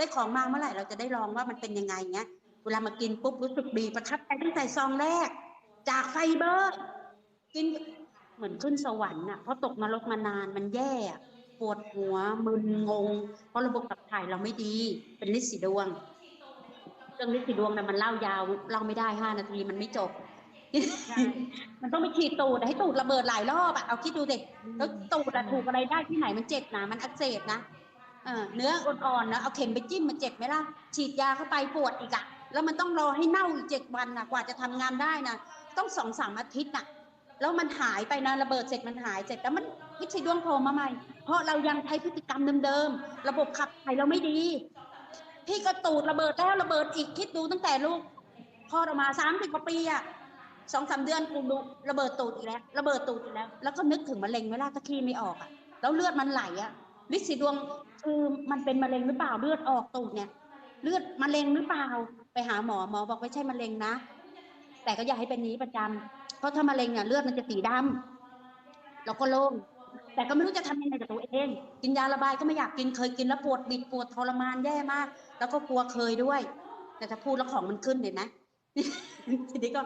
ได้ของมาเมื่อไหร่เราจะได้ลองว่ามันเป็นยังไงเงี้ยเวลามากินปุ๊บรู้สึกดีประทับใจตั้งแต่ซองแรก จากไฟเบอร์ กินเหมือนขึ้นสวรรค์น่ะเพราะตกนรกมานานมันแย่ปวดหัวมึนงง เพราะระบบขับถ่ายเราไม่ดี เป็นลิสีดวงเรื่องลิสีดวงน่ะมันเล่ายาวเล่าไม่ได้ห้านาทีมันไม่จบมันต้องไปฉีดตูดให้ตูดระเบิดหลายรอบอะเอาคิดดูเด็กแล้วตูดอะถูกอะไรได้ที่ไหนมันเจ็บนะมันอักเสบนะ เนื้ออ่อนๆนะเอาเข็มไปจิ้มมันเจ็บไหมล่ะ ฉีดยาเข้าไปปวดอีกอะแล้วมันต้องรอให้เน่าอีกเจ็ดวันนะกว่าจะทำงานได้นะต้องสองสามอาทิตย์น่ะ แล้วมันหายไปนะระเบิดเสร็จมันหายเสร็จแล้วมันวิชัยดวงโผล่มาใหม่ เพราะเรายังใช้พฤติกรรมเดิมๆระบบขับถ่ายเราไม่ดี พี่ก็ตูดระเบิดแล้วระเบิดอีกคิดดูตั้งแต่ลูกคลอดออกมาสามสิบกว่าปีอะสองสามเดือนกูดูระเบิดตูดอีกแล้ว ระเบิดตูดอีกแล้ว แล้วก็นึกถึงมะเร็งเวลาตะขี้ไม่ออกอะแล้วเลือดมันไหลอะ ลิสีดวงคือมันเป็นมะเร็งหรือเปล่าเลือดออกตูดเนี่ย เลือดมะเร็งหรือเปล่า ไปหาหมอหมอบอกไม่ใช่มะเร็งนะ แต่ก็อย่าให้เป็นนี้ประจำเพราะถ้ามะเร็งเนี่ยเลือดมันจะสีดำเราก็โล่งแต่ก็ไม่รู้จะทำยังไงกับตัวเอง กินยาระบายก็ไม่อยากกินเคยกินแล้วปวดบิดปวดทรมานแย่มาก แล้วก็กลัวเคยด้วย แต่ถ้าพูดแล้วของมันขึ้นเห็นไหมทีนี้ก็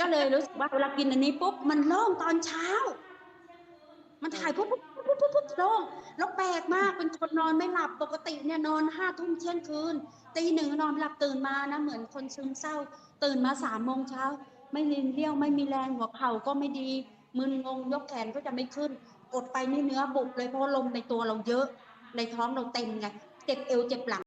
ก็เลยรู้สึกว่าเวลากินอันนี้ปุ๊บมันโล่งตอนเช้า มันถ่ายปุ๊บ ปุ๊บปุ๊บปุ๊บปุ๊บโล่งแล้วแปลกมากเป็นคนนอนไม่หลับปกติเนี่ยนอนห้าทุ่มเที่ยงคืนตีหนึ่งนอนหลับตื่นมานะเหมือนคนซึมเศร้า ตื่นมาสามโมงเช้า ไม่มีเรี่ยวไม่มีแรงหัวเข่าก็ไม่ดี มึนงงยกแขนก็จะไม่ขึ้น กดไปนี่เนื้อบุบเลยเพราะลมในตัวเราเยอะ ในท้องเราเต็มไงเจ็บเอวเจ็บหลัง